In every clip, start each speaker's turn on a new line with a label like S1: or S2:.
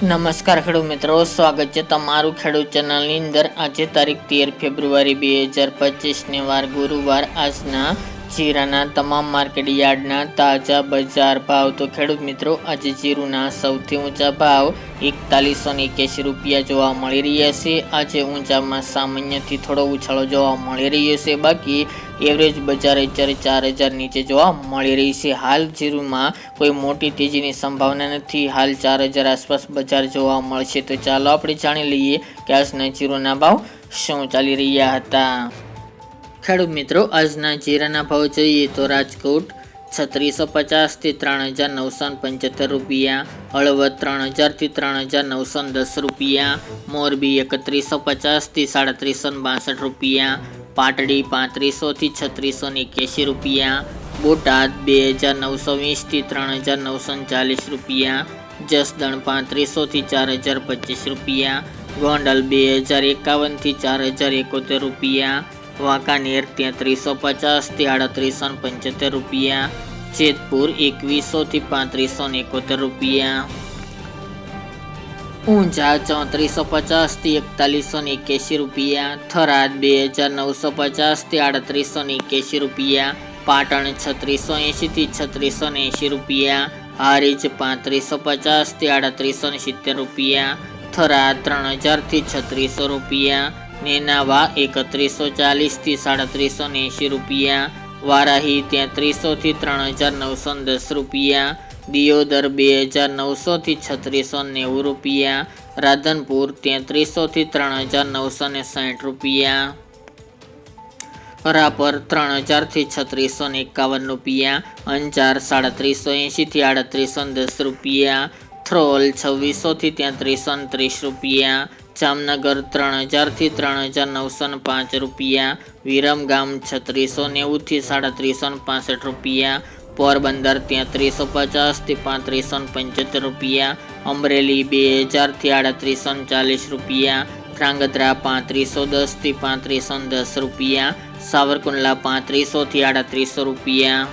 S1: નમસ્કાર ખેડૂત મિત્રો, સ્વાગત છે તમારું ખેડૂત ચેનલની અંદર. આજે તારીખ તેર ફેબ્રુઆરી બે હજાર પચીસને વાર ગુરુવાર આજના જીરાના તમામ માર્કેટ યાર્ડના તાજા બજાર ભાવ. તો ખેડૂત મિત્રો, આજે જીરુના સૌથી ઊંચા ભાવ એકતાલીસો ને એક્યાસી રૂપિયા જોવા મળી રહ્યા છે. આજે ઊંચામાં સામાન્યથી થોડો ઉછાળો જોવા મળી રહ્યો છે. બાકી એવરેજ બજાર અત્યારે ચાર હજાર નીચે જોવા મળી રહી છે. હાલ જીરુમાં કોઈ મોટી તેજીની સંભાવના નથી. હાલ ચાર હજાર આસપાસ બજાર જોવા મળશે. તો ચાલો આપણે જાણી લઈએ કે આજના જીરુના ભાવ શું ચાલી રહ્યા હતા. ખેડૂત મિત્રો, આજના જીરાના ભાવ જોઈએ તો રાજકોટ છત્રીસો પચાસથી ત્રણ હજાર નવસો પંચોતેર રૂપિયા, હળવદ ત્રણ હજારથી ત્રણ હજાર નવસો દસ રૂપિયા, મોરબી એકત્રીસો પચાસથી સાડત્રીસો બાસઠ રૂપિયા, પાટડી પાંત્રીસોથી છત્રીસો એક્યાસી રૂપિયા, બોટાદ બે હજાર નવસો વીસથી ત્રણ હજાર નવસો ચાલીસ રૂપિયા, જસદણ પાંત્રીસોથી ચાર હજાર પચીસ રૂપિયા, ગોંડલ બે હજાર એકાવનથી ચાર હજાર એકોતેર રૂપિયા વાંકાનેર તેત્રીસો પચાસથી આડત્રીસો પંચોતેર રૂપિયા, જેતપુર એકવીસોથી પાંત્રીસો એકોતેર રૂપિયા. ઊંઝા ચોત્રીસો પચાસથી એકતાલીસો એક્યાસી રૂપિયા, થરાદ બે હજાર નવસો પચાસથી આડત્રીસો એક્યાસી રૂપિયા, પાટણ છત્રીસો એંશીથી છત્રીસો એંશી રૂપિયા, હારીજ પાંત્રીસો પચાસથી આડત્રીસો સિત્તેર રૂપિયા, થરાદ ત્રણ હજારથી છત્રીસો રૂપિયા નેનાવા એકત્રીસો ચાલીસથી સાડત્રીસો એંશી રૂપિયા, વારાહી તેત્રીસોથી ત્રણ હજાર નવસો દસ રૂપિયા, દિયોદર બે હજાર નવસોથી છત્રીસો નેવું રૂપિયા, રાધનપુર તેત્રીસોથી ત્રણ હજાર નવસો ને સાઠ રૂપિયા. રાપર ત્રણ હજારથી છત્રીસો ને એકાવન રૂપિયા, અંજાર સાડત્રીસો એંશીથી આડત્રીસો દસ રૂપિયા, થ્રોલ છવ્વીસોથી તેત્રીસો ત્રીસ રૂપિયા જામનગર ત્રણ હજારથી ત્રણ હજાર નવસો ને પાંચ રૂપિયા વિરમગામ છત્રીસો નેવુંથી સાડત્રીસો ને પાસઠ રૂપિયા, પોરબંદર તેત્રીસો પચાસથી પાંત્રીસો ને પંચોતેર રૂપિયા, અમરેલી બે હજારથી આડત્રીસો ને ચાલીસ રૂપિયા, ધ્રાંગધ્રા પાંત્રીસો દસથી પાંત્રીસો ને દસ રૂપિયા, સાવરકુંડલા પાંત્રીસોથી આડત્રીસો રૂપિયા,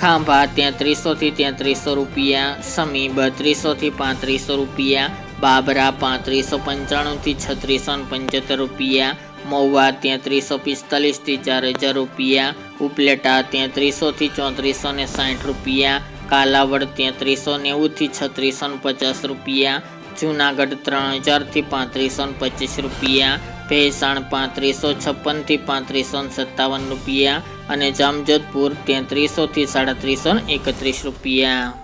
S1: ખાંભા તેત્રીસોથી તેત્રીસો રૂપિયા, સમી બત્રીસોથી પાંત્રીસો રૂપિયા બાબરા પાંત્રીસો પંચાણુંથી છત્રીસો પંચોતેર રૂપિયા, મહુવા તેત્રીસો પિસ્તાલીસથી ચાર હજાર રૂપિયા, ઉપલેટા તેત્રીસોથી ચોત્રીસો ને સાઠ રૂપિયા, કાલાવડ તેત્રીસો નેવુંથી છત્રીસો પચાસ રૂપિયા, જૂનાગઢ ત્રણ હજારથી પાંત્રીસો પચીસ રૂપિયા, ભેસાણ પાંત્રીસો છપ્પનથી પાંત્રીસો સત્તાવન રૂપિયા અને જામજોધપુર તેત્રીસોથી સાડત્રીસો એકત્રીસ રૂપિયા.